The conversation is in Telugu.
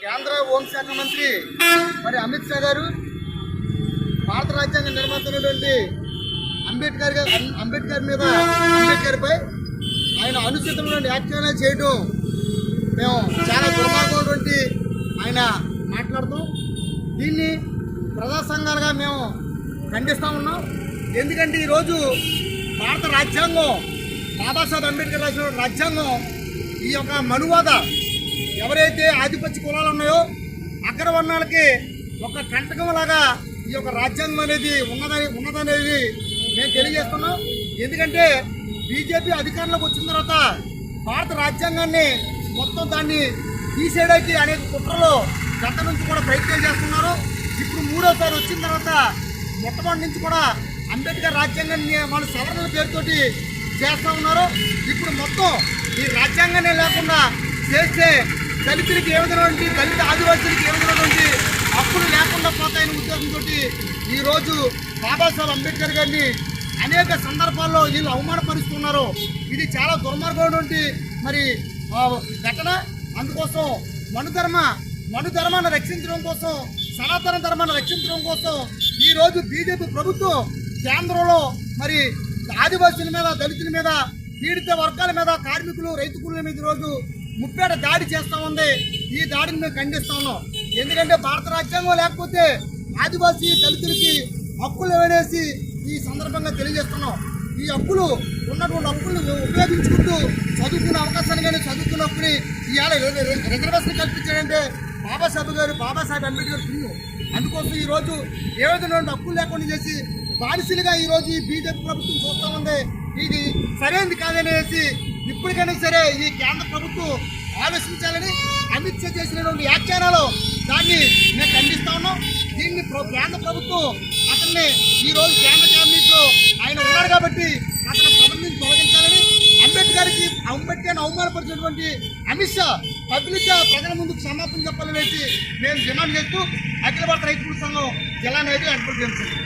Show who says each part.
Speaker 1: కేంద్ర హోంశాఖ మంత్రి మరి అమిత్ షా గారు భారత రాజ్యాంగ నిర్మాతైనటువంటి అంబేద్కర్ గారు అంబేద్కర్ మీద అంబేద్కర్ పై ఆయన అనుచితమైనటువంటి వ్యాఖ్యలు చేయడం మేము చాలా దుర్మార్గమైనటువంటి ఆయన మాట్లాడుతూ. దీన్ని ప్రజా సంఘాలుగా మేము ఖండిస్తూ ఉన్నాం. ఎందుకంటే ఈరోజు భారత రాజ్యాంగం బాబాసాహెబ్ అంబేద్కర్ రాసిన రాజ్యాంగం ఈ యొక్క మనువాద ఎవరైతే ఆధిపత్య కులాలు ఉన్నాయో అగ్రవర్ణాలకి ఒక కంటకం లాగా ఈ యొక్క రాజ్యాంగం అనేది ఉన్నదని ఉన్నదనేది మేము తెలియజేస్తున్నాం. ఎందుకంటే బీజేపీ అధికారంలోకి వచ్చిన తర్వాత భారత రాజ్యాంగాన్ని మొత్తం దాన్ని తీసేయడానికి అనేక కుట్రలు గత నుంచి కూడా ప్రయత్నం చేస్తున్నారు. ఇప్పుడు మూడోసారి వచ్చిన తర్వాత మొట్టమొదటి నుంచి కూడా అంబేద్కర్ రాజ్యాంగాన్ని వాళ్ళు సవరణల పేరుతోటి చేస్తూ ఉన్నారు. ఇప్పుడు మొత్తం ఈ రాజ్యాంగాన్ని లేకుండా చేస్తే దళితులకి ఏ విధమైనటువంటి దళిత ఆదివాసులకి ఏ విధమైనటువంటి హక్కులు లేకుండా పోతాయనే ఉద్దేశంతో ఈరోజు బాబాసాహెబ్ అంబేద్కర్ గారిని అనేక సందర్భాల్లో వీళ్ళు అవమానపరుస్తున్నారు. ఇది చాలా దుర్మార్గమైనటువంటి మరి ఘటన. అందుకోసం మనుధర్మ మనుధర్మాన్ని రక్షించడం కోసం సనాతన ధర్మాన్ని రక్షించడం కోసం ఈరోజు బీజేపీ ప్రభుత్వం కేంద్రంలో మరి ఆదివాసుల మీద దళితుల మీద పీడిత వర్గాల మీద కార్మికులు రైతు కూలీల మీద ఈరోజు ముప్పేట దాడి చేస్తా ఉంది. ఈ దాడిని మేము ఖండిస్తా ఉన్నాం. ఎందుకంటే భారత రాజ్యాంగం లేకపోతే ఆదివాసీ దళితులకి హక్కులు ఇవ్వనేసి ఈ సందర్భంగా తెలియజేస్తున్నాం. ఈ హక్కులు ఉన్నటువంటి హక్కులను ఉపయోగించుకుంటూ చదువుకునే అవకాశాన్ని కానీ చదువుకున్న హక్కుని ఇవాళ రిజర్వేషన్ కల్పించాడంటే బాబాసాహెబ్ గారు బాబాసాహెబ్ అంబేద్కర్ పుణ్యం అందుకోసం ఈరోజు రోజు ఏ విధంగా హక్కులు లేకుండా చేసి బానిసలుగా ఈరోజు ఈ బీజేపీ ప్రభుత్వం చూస్తూ ఉంది. ఇది సరైనది కాదనేసి ఇప్పటికైనా సరే ఈ కేంద్ర ప్రభుత్వం ఆలోచించాలని అమిత్ షా చేసినటువంటి వ్యాఖ్యానాలు దాన్ని మేము ఖండిస్తా ఉన్నాం. దీన్ని ప్ర- కేంద్ర ప్రభుత్వం అతన్ని ఈ రోజు కేంద్ర క్యాబినెట్లో ఆయన ఉన్నాడు కాబట్టి అతను పదవి నుంచి తొలగించాలని అంబేద్కర్కి అంబేద్కర్ని అవమానపరిచినటువంటి అమిత్ షా పబ్లిక్గా ప్రజల ముందు క్షమాపణ చెప్పాలనేసి మేము డిమాండ్ చేస్తూ అఖిల భారత రైతు సంఘం జిల్లా నాయకులు ఏర్పాటు చేస్తున్నాం